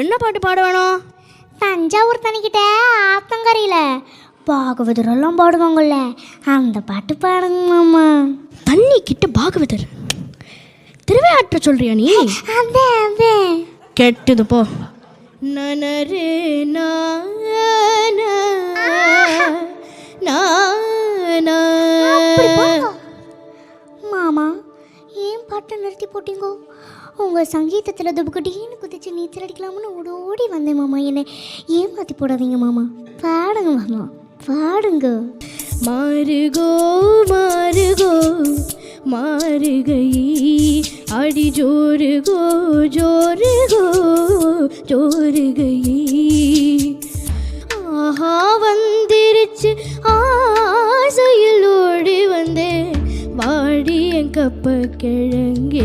என்ன பாட்டு பாட வேணும் தஞ்சாவூர் தனிக்கிட்ட ஆத்தங்கரையில் பாகவதரெல்லாம் பாடுவாங்கல்ல அந்த பாட்டு பாடுங்க மாமா. தண்ணி கிட்ட பாகவதர். திருவையாற்ற சொல்றியா நீ? அதே அதே கெட்டுது போ. நனரே நான, ஆட்டம் நிறுத்தி போட்டீங்கோ? உங்கள் சங்கீதத்தில் துபுக்கட்டின்னு குதிச்சு நீச்சல் அடிக்கலாம்னு ஓட ஓடி வந்தேன் மாமா. என்னை ஏமாற்றி போடாதீங்க மாமா. பாடுங்க மாமா. பாடுங்க. மாறுகோ மாறுகோ மாறுகை அடி ஜோருகோ ஜோருகோ ஜோருகை ஆஹா வந்திருச்சு என் கப்ப கிழங்கே